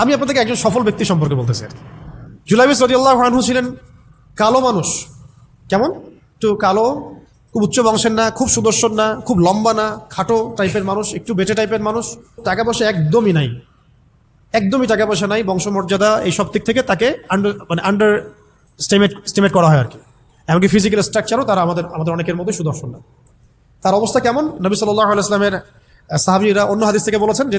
আমি আপনাদেরকে একজন সফল ব্যক্তি সম্পর্কে বলতেছি আর কি। জুলাইবিস রদিয়াল্লাহ আনহু ছিলেন কালো মানুষ। কেমন? একটু কালো, খুব উচ্চ বংশের না, খুব সুদর্শন না, খুব লম্বা না, খাটো টাইপের মানুষ, একটু বেটে টাইপের মানুষ, টাকা পয়সা একদমই নাই। একদমই টাকা পয়সা নাই, বংশমর্যাদা এই সব দিক থেকে তাকে আন্ডার মানে আন্ডার স্টেমেট স্টেমেট করা হয় আর কি। এমনকি ফিজিক্যাল স্ট্রাকচারও তারা আমাদের আমাদের অনেকের মধ্যে সুদর্শন না। তার অবস্থা কেমন? নবী সাল্লাহ আলাইসলামের সাহাবিরা অন্য হাদিস থেকে বলেছেন যে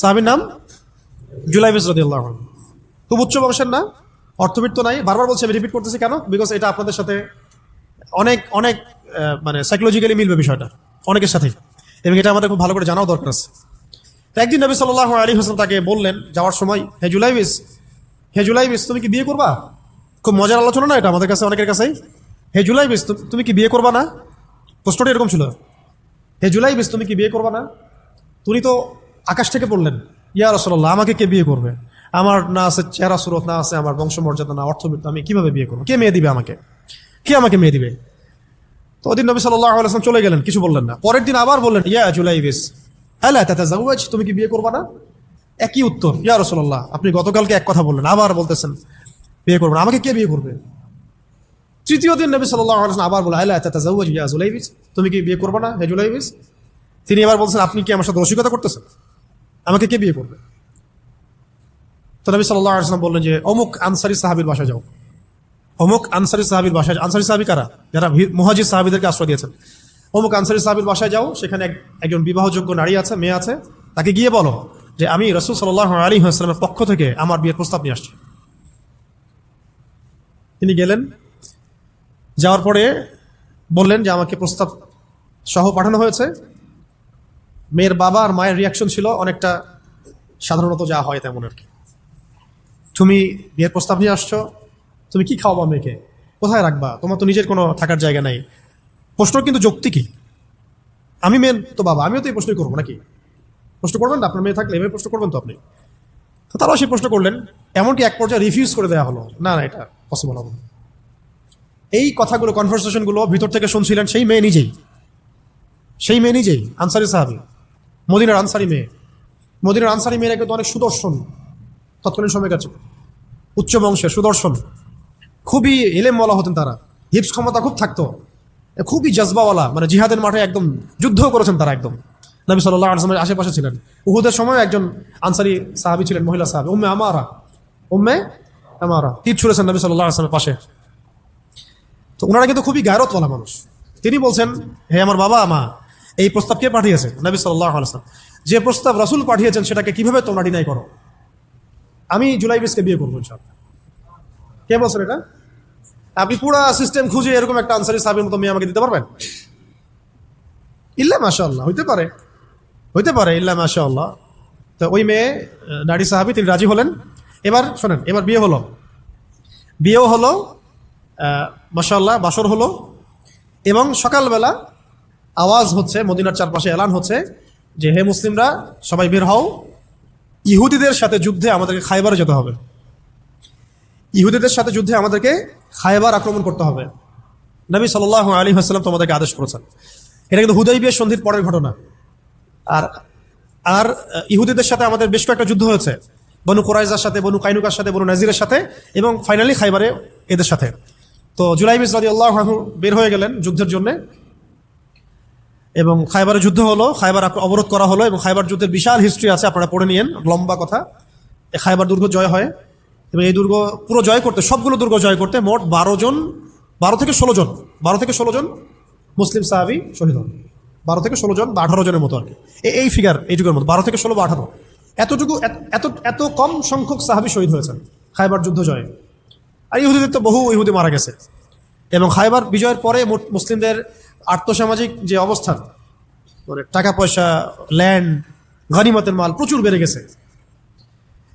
সাহাবির নাম জুলাই বিসরদি আল্লাহ খুব উচ্চ বংশের না, অর্থবিত্ত নাই। বারবার বলছি, আমি রিপিট করতেছি কেন? বিকজ এটা আপনাদের সাথে অনেক অনেক মানে সাইকোলজিক্যালি মিলবে বিষয়টা, অনেকের সাথেই। এবং এটা আমাদের খুব ভালো করে জানাও দরকার আছে। তো একদিন নবী সাল্লাহ আলী হোসেন তাকে বললেন, যাওয়ার সময়, হে জুলাইবিস হে জুলাইবিস, তুমি কি বিয়ে করবা? খুব মজার আলোচনা না এটা আমাদের কাছে, অনেকের কাছেই। হে জুলাইবিস তুমি কি বিয়ে করবা না? প্রশ্নটা এরকম ছিল। হে জুলাইবিস, তুমি কি বিয়ে করবা না? তুমি তো আকাশ থেকে বললেন, ইয়া রসল্লাহ আমাকে কে বিয়ে করবে? আমার না আছে চেহারা সুরত, না আছে আমার বংশমর্যাদা, না অর্থবিত্ত আমি কীভাবে বিয়ে করব? কে মেয়ে দিবে আমাকে? কে আমাকে মেয়ে দিবে? তো ওদিন নবী সাল্লাহ চলে গেলেন, কিছু বললেন না। পরের দিন আবার বললেন, ইয়া জুলাইবিস আল্লাহ তাতে জাউজ তুমি কি বিয়ে করবা না? একই উত্তর, ইয়া রসল্লাহ আপনি গতকালকে এক কথা বললেন, আবার বলতেছেন, বিয়ে করবেন আমাকে কে বিয়ে করবে? তৃতীয় দিন নবী সাল্লাহ আবার বলে আল্লাহ তাতে জাউজ ইয়া জুলাইবিস তুমি কি বিয়ে করবা না হে জুলাইবিস তিনি এবার বলছেন, আপনি কি আমার সাথে রসিকতা করতেছেন? আমাকে কে বিয়ে করবে? তো নবী সাল্লাহ আলাইসলাম বললেন যে, অমুক আনসারি সাহাবির বাসায় যাও। অমুক আনসারি সাহাবির বাসায়, আনসারি সাহাবি কারা? যারা মুহাজির সাহাবিদেরকে আশ্রয় দিয়েছেন। অমুক আনসারি সাহাবির বাসায় যাও, সেখানে একজন বিবাহযোগ্য নারী আছে, মেয়ে আছে, তাকে গিয়ে বলো যে, আমি রসুল সাল্লাহ আলী আসলামের পক্ষ থেকে আমার বিয়ের প্রস্তাব নিয়ে আসছি। তিনি গেলেন, যাওয়ার পরে বললেন যে, আমাকে প্রস্তাব সহ পাঠানো হয়েছে। মেয়ের বাবা আর মায়ের রিয়াকশন ছিল অনেকটা সাধারণত যা হয় তেমন আর কি। তুমি বিয়ের প্রস্তাব নিয়ে আসছো, তুমি কি খাওয়াবা মেয়েকে? কোথায় রাখবা? তোমার তো নিজের কোনো থাকার জায়গা নাই। প্রশ্ন কিন্তু যৌক্তিকই। আমি মেন তো বাবা, আমিও তো এই প্রশ্নই করব নাকি? প্রশ্ন করবেন না, আপনার মেয়ে থাকলে এভাবে প্রশ্ন করবেন তো আপনি। তো তারাও সেই প্রশ্ন করলেন, এমনকি এক পর্যায়ে রিফিউজ করে দেওয়া হলো। না না, এটা পসিবল হবে এই কথাগুলো কনভারসেশনগুলো ভিতর থেকে শুনছিলেন সেই মেয়ে নিজেই। সেই মেয়ে নিজেই, আনসারি সাহাবি। মদিনার আনসারি মেয়ে। মদিনার আনসারি মেয়েরা কিন্তু অনেক সুদর্শন, তৎকালীন সময় কাছে। উচ্চ বংশের সুদর্শন। খুবই এলেম বলা হতেন তারা। হিপস ক্ষমতা খুব থাকতো। খুবই জজবাওয়ালা মানে জিহাদের মাঠে একদম যুদ্ধ করেছেন তারা একদম। নবী সাল্লাহ আসলামের আশেপাশে ছিলেন। উহুদের সময় একজন আনসারি সাহাবি ছিলেন, মহিলা সাহাবি, উম্মে আমারা। উম্মে আমারা। তীর ছুড়েছেন নবী সাল্লাহ আসলামের পাশে। তো ওনারা কিন্তু খুবই গায়রতওয়ালা মানুষ। তিনি বলছেন, হে আমার বাবা, মা এই প্রস্তাব কে পাঠিয়েছে? নবী আলাইসলাম যে প্রস্তাব রাসূল পাঠিয়েছেন সেটাকে কীভাবে তোমরা ডিনাই করো? আমি জুলাই বিসকে বিয়ে করব ইনশাআল্লাহ। কে বলছেন এটা? আপনি পুরো সিস্টেম খুঁজে এরকম একটা আনসারি সাহেবের মতো মেয়ে আমাকে দিতে পারবেন? ইল্লা মাশাআল্লাহ, হইতে পারে। হইতে পারে, ইল্লা মাশাআল্লাহ। তো ওই মেয়ে নারী সাহাবি, তিনি রাজি হলেন। এবার শোনেন, এবার বিয়ে হলো। বিয়েও হলো মাশাল্লাহ বাসর হলো। এবং সকালবেলা আওয়াজ হচ্ছে, মদিনার চারপাশে এলান হচ্ছে যে, হে মুসলিমরা, সবাই বের হও। ইহুদিদের সাথে যুদ্ধে আমাদেরকে খাইবারে যেতে হবে। ইহুদিদের সাথে যুদ্ধে আমাদেরকে খাইবার আক্রমণ করতে হবে। নবী সাল্লাহ আলী হাসলাম তোমাদেরকে আদেশ করেছেন। এটা কিন্তু হুদয় বিয়ের সন্ধির পরের ঘটনা। আর আর, ইহুদিদের সাথে আমাদের বেশ কয়েকটা যুদ্ধ হয়েছে। বনু কোরাইজার সাথে, বনু কাইনুকার সাথে, বনু নাজিরের সাথে এবং ফাইনালি খাইবারে এদের সাথে। তো জুলাই রাজি আল্লাহ বের হয়ে গেলেন যুদ্ধের জন্য। এবং খাইবারে যুদ্ধ হলো, খাইবার অবরোধ করা হলো এবং খাইবার যুদ্ধের বিশাল হিস্ট্রি আছে, আপনারা পড়ে নিয়েন, লম্বা কথা। এ খাইবার দুর্গ জয় হয় এবং এই দুর্গ পুরো জয় করতে, সবগুলো দুর্গ জয় করতে মোট বারো জন, বারো থেকে ষোলো জন, বারো থেকে ষোলো জন মুসলিম সাহাবি শহীদ হন। বারো থেকে ষোলো জন বা আঠারো জনের মতো আর কি। এই ফিগার এইটুকুর মতো, বারো থেকে ষোলো বা আঠারো। এতটুকু, এত- এত কম সংখ্যক সাহাবি শহীদ হয়েছেন খাইবার যুদ্ধ জয়ে। আর ইহুদিদের তো বহু ইহুদি মারা গেছে। এবং খাইবার বিজয়ের পরে মুসলিমদের আর্থসামাজিক যে অবস্থান মানে টাকা পয়সা ল্যান্ড গানিমতের মাল প্রচুর বেড়ে গেছে।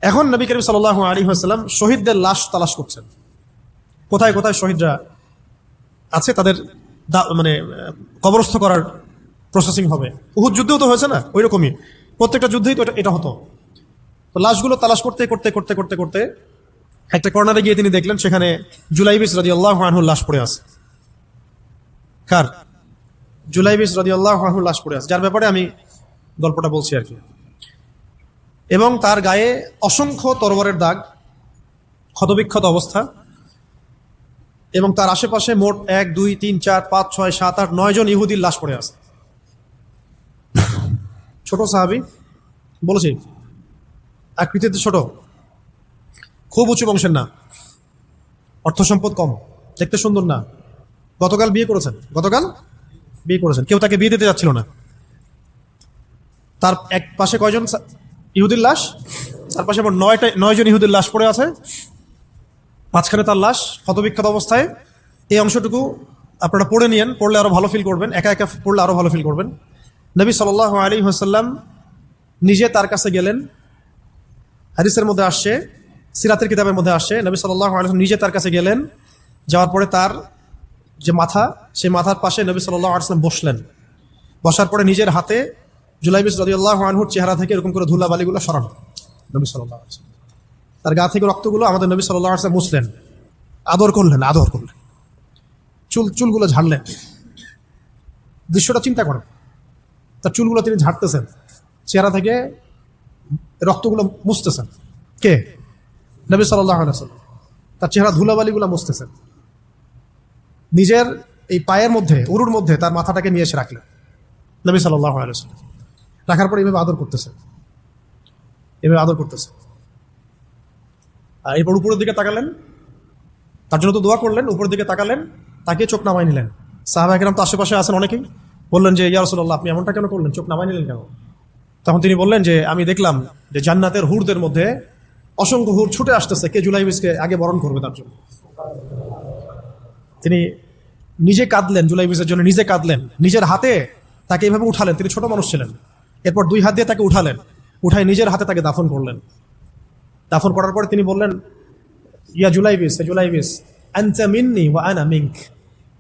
এখন নবী করিম সাল্লাহ আলী আসসালাম শহীদদের লাশ তালাশ করছেন। কোথায় কোথায় শহীদরা আছে? তাদের মানে কবরস্থ করার প্রসেসিং হবে। উহুদ যুদ্ধেও তো হয়েছে না? ওই রকমই প্রত্যেকটা যুদ্ধেই তো এটা- এটা হতো। তো লাশগুলো তালাশ করতে করতে করতে করতে করতে একটা কর্নারে গিয়ে তিনি দেখলেন সেখানে জুলাইবিস রাজি আল্লাহ আনহুর লাশ পড়ে আছে। কার? জুলাইবিস আনহুর লাশ পড়ে আছে, যার ব্যাপারে আমি গল্পটা বলছি আর কি। এবং তার গায়ে অসংখ্য তরবারের দাগ, ক্ষতবিক্ষত অবস্থা, এবং তার আশেপাশে মোট এক, দুই, তিন, চার, পাঁচ, ছয়, সাত, আট, নয় জন ইহুদির লাশ পড়ে আছে। ছোট সাহাবি, বলেছি, আকৃতিতে ছোট, খুব উঁচু বংশের না অর্থ সম্পদ কম, দেখতে সুন্দর না। গতকাল বিয়ে করেছেন, গতকাল বিয়ে করেছেন। কেউ তাকে বিয়ে দিতে যাচ্ছিল না। তার এক পাশে কয়জন ইহুদির লাশ? তার পাশে আবার নয়টা নয়জন ইহুদির লাশ পড়ে আছে। মাঝখানে তার লাশ ক্ষতবিক্ষত অবস্থায়। এই অংশটুকু আপনারা পড়ে নিয়েন, পড়লে আরও ভালো ফিল করবেন। একা একা পড়লে আরও ভালো ফিল করবেন। নবী সাল আলী হাসাল্লাম নিজে তার কাছে গেলেন। হাদিসের মধ্যে আসছে, সিরাতের কিতাবের মধ্যে আসছে। নবী সাল্লাহ আলম নিজে তার কাছে গেলেন। যাওয়ার পরে তার যে মাথা, সেই মাথার পাশে নবী সাল্লাহ আসলাম বসলেন। বসার পরে নিজের হাতে জুলাইবিস রদিয়াল্লাহ আনহুর চেহারা থেকে এরকম করে ধুলা বালিগুলো সরানো নবী সাল্লাহ আসলাম তার গা থেকে রক্তগুলো আমাদের নবী সাল্লাহ আসলাম মুছলেন। আদর করলেন আদর করলেন। চুল, চুলগুলো ঝাড়লেন। দৃশ্যটা চিন্তা করেন। তার চুলগুলো তিনি ঝাড়তেছেন। চেহারা থেকে রক্তগুলো মুছতেছেন। কে? নবী সাল্লাহ সাল্লাম তার চেহারা ধুলাবালিগুলো মুছতেছেন। নিজের এই পায়ের মধ্যে, উরুর মধ্যে তার মাথাটাকে নিয়ে এসে রাখলেন নবী সাল্লাহ রাখার পর এভাবে আদর করতেছে। এভাবে আদর করতেছে। আর এরপর উপরের দিকে তাকালেন। তার জন্য তো দোয়া করলেন, উপরের দিকে তাকালেন, তাকে চোখ নামাই নিলেন। সাহাবা একরাম তো আশেপাশে আছেন অনেকেই। বললেন যে, ইয়া রসুল্লাহ আপনি এমনটা কেন করলেন? চোখ নামাই নিলেন কেন? তখন তিনি বললেন যে, আমি দেখলাম যে জান্নাতের হুরদের মধ্যে অসংখ্য হুর ছুটে আসতেছে, কে জুলাই বিসকে আগে বরণ করবে তার জন্য। তিনি নিজে কাঁদলেন জুলাই বিসের জন্য, নিজে কাঁদলেন। নিজের হাতে তাকে এভাবে উঠালেন, তিনি ছোট মানুষ ছিলেন। এরপর দুই হাত দিয়ে তাকে উঠালেন উঠাই নিজের হাতে তাকে দাফন করলেন। দাফন করার পরে তিনি বললেন, ইয়া জুলাইবিস হে জুলাইবিস আনতা মিন্নি ওয়া আনা মিঙ্ক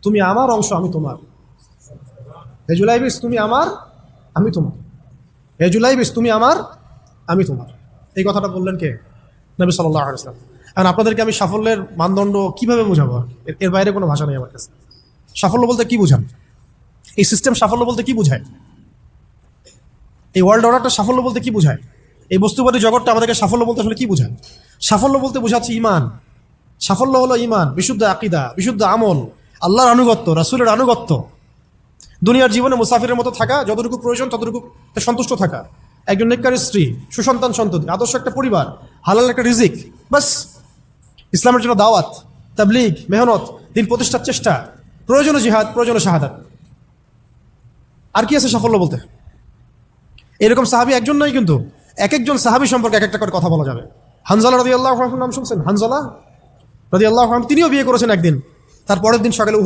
তুমি আমার অংশ, আমি তোমার। হে জুলাইবিস তুমি আমার, আমি তোমার। হে জুলাইবিস তুমি আমার, আমি তোমার। এই কথাটা বললেন কে? নবী সাল্লাহ আলাইসলাম এখন আপনাদেরকে আমি সাফল্যের মানদণ্ড কীভাবে বোঝাবো? এর বাইরে কোনো ভাষা নেই আমার কাছে। সাফল্য বলতে কি বোঝান? এই সিস্টেম সাফল্য বলতে কি বোঝায়? এই ওয়ার্ল্ড অর্ডারটা সাফল্য বলতে কি বোঝায়? এই বস্তুবাদী জগৎটা আমাদেরকে সাফল্য বলতে আসলে কি বোঝায়? সাফল্য বলতে বোঝাচ্ছে ইমান। সাফল্য হলো ইমান, বিশুদ্ধ আকিদা, বিশুদ্ধ আমল, আল্লাহর আনুগত্য, রাসুলের আনুগত্য। দুনিয়ার জীবনে মুসাফিরের মতো থাকা, যতটুকু প্রয়োজন, ততটুকু সন্তুষ্ট থাকা। একজন নেককারী স্ত্রী, সুসন্তান সন্ততি, আদর্শ একটা পরিবার, হালাল একটা রিজিক বাস ইসলামের জন্য দাওয়াত, তাবলিগ, মেহনত, দিন প্রতিষ্ঠার চেষ্টা। প্রয়োজনীয় জিহাদ প্রয়োজনীয় শাহাদাত। আর কি আছে সাফল্য বলতে? এরকম সাহাবি একজন নয় কিন্তু এক একজন সাহাবি সম্পর্কে এক একটা করে কথা বলা যাবে। হানজালা রদি আল্লাহ নাম শুনছেন? হানজালা রদি আল্লাহ তিনিও বিয়ে করেছেন একদিন। তার পরের দিন সকালে